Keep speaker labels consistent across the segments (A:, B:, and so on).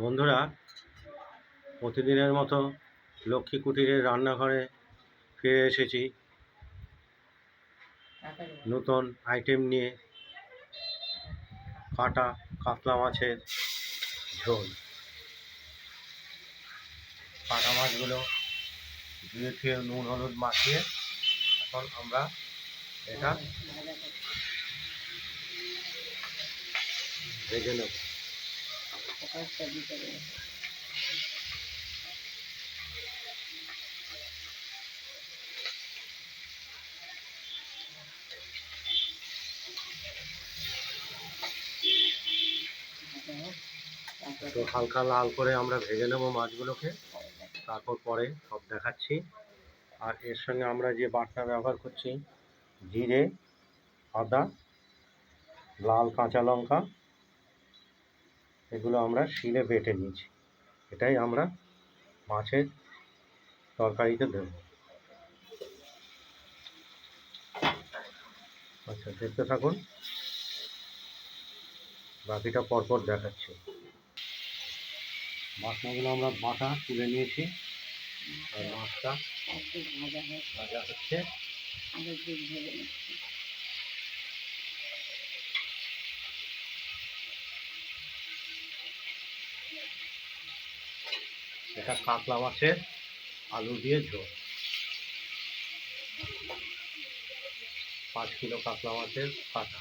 A: বন্ধুরা প্রতিদিনের মতো লক্ষ্মী কুটিরের রান্নাঘরে ফিরে এসেছি। নতুন আইটেম নিয়ে কাটা কাতলা মাছের ঝোল। কাটা মাছগুলো ধুয়ে ধুয়ে নুন হলুদ মাখিয়ে এখন আমরা এটা ভেজে নেব। একটু হালকা লাল করে আমরা ভেজে নেব মাছগুলোকে। তারপর পরে সব দেখাচ্ছি। আর এর সঙ্গে আমরা যে বাটনা ব্যবহার করছি, জিরে, আদা, লাল কাঁচা লঙ্কা এগুলো আমরা শিলে বেটে নিয়েছি। এটাই আমরা মাছের তরকারিতে দেব। আচ্ছা দেখতে থাকুন। বাকিটা পরপর দেখাচ্ছি। বাটনাগুলো আমরা বাটা তুলে নিয়েছি। আর মাছটা ভাজা হচ্ছে। এটা কাতলা মাছের আলু দিয়ে ঝোল। পাঁচ কিলো কাতলা মাছের কাটা।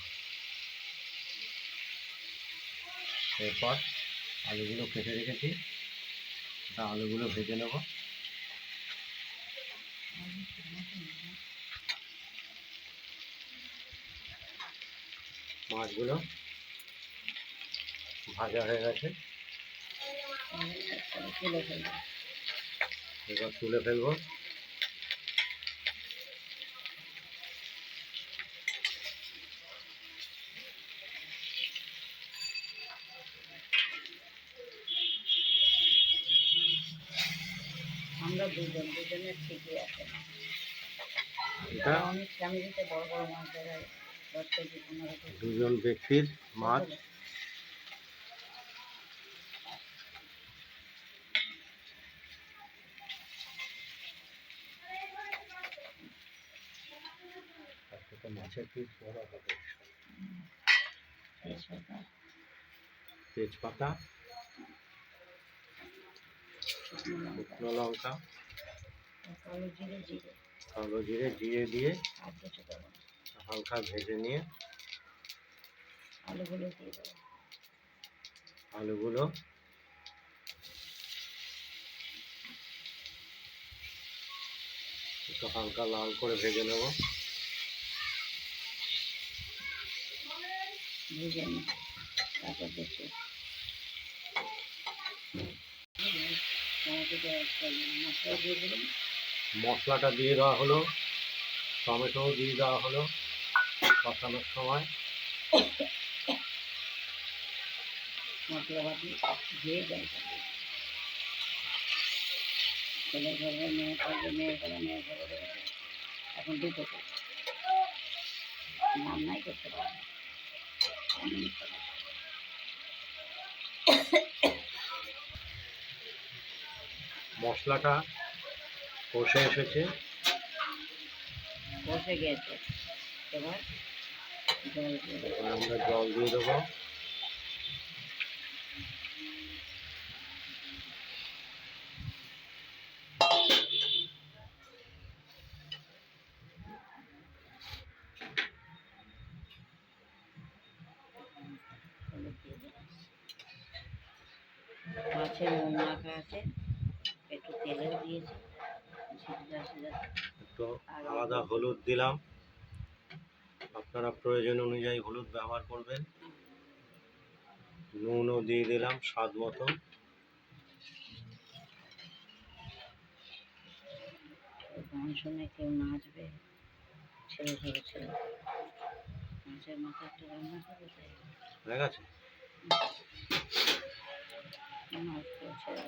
A: এরপর আলুগুলো কেটে রেখেছি। এটা আলুগুলো ভেজে নেব। মাছগুলো ভাজা হয়ে গেছে। এবার তুলে ফেলব।
B: আমরা দুজন দুজনের ঠিকই আছে। অনেক ফ্যামিলিতে বড় বড় মাছ ধরে
A: দুজন ব্যক্তির মাছ তারপরে মাছের পিস বড় হবে
B: তেজপাতা।
A: তেজপাতা
B: শুকনো লঙ্কা কালো জিরে জিরে।
A: দিয়ে হালকা ভেজে নিয়ে
B: আলুগুলো
A: আলুগুলো একটু হালকা লাল করে ভেজে নেব।
B: ভেজে নিই তারপর দিয়ে
A: মশলাটা দিয়ে দেওয়া হলো টমেটো দিয়ে দেওয়া হলো কষানোর সময়
B: মশলা বাটি দিয়ে ছেলে ঘরে মেয়ে এখন দুটো করছে রান্নাই করতে পারে না। এমনই করে।
A: মশলাটা কষে এসেছে।
B: কষে গেছে। এবার জল দিয়ে দেবো
A: এবার আমরা জল দিয়ে দেবো।
B: মাছের নুন মাখা আছে। একটু তেলেও দিয়েছি
A: একটু আলাদা হলুদ দিলাম। আপনারা প্রয়োজন অনুযায়ী হলুদ ব্যবহার করবেন। নুনও দিয়ে দিলাম স্বাদ মতো।
B: গান শুনে কেউ নাচবে ছেড়ে ধরে মাছের মাথা একটু রান্না করে
A: হয়ে গেছে
B: নাচ করে ছেড়ে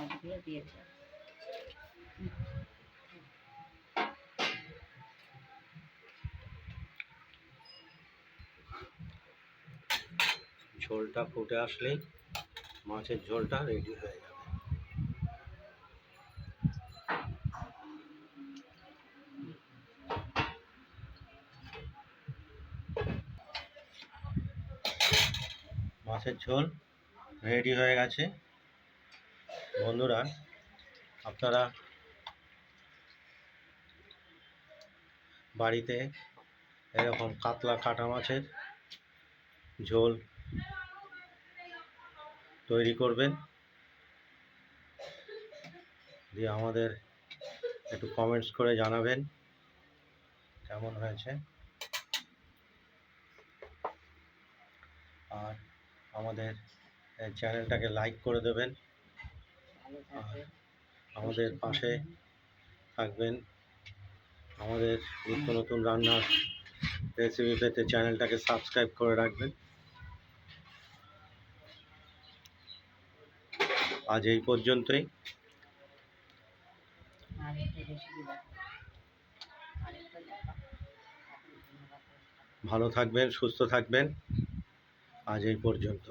B: দেবে। মাছগুলো দিয়েছে।
A: ঝোলটা ফুটে আসলেই মাছের ঝোলটা রেডি হয়ে যাবে। মাছের ঝোল রেডি হয়ে গেছে। বন্ধুরা, আপনারা বাড়িতে এরকম কাতলা কাটা মাছের ঝোল তৈরি করবেন। দিয়ে আমাদের একটু কমেন্টস করে জানাবেন, কেমন হয়েছে। আর আমাদের চ্যানেলটাকে লাইক করে দেবেন। আমাদের পাশে থাকবেন। আমাদের নিত্য নতুন রান্নার রেসিপি পেতে চ্যানেলটাকে সাবস্ক্রাইব করে রাখবেন। আজ এই পর্যন্তই। ভালো থাকবেন সুস্থ থাকবেন। আজ এই পর্যন্ত।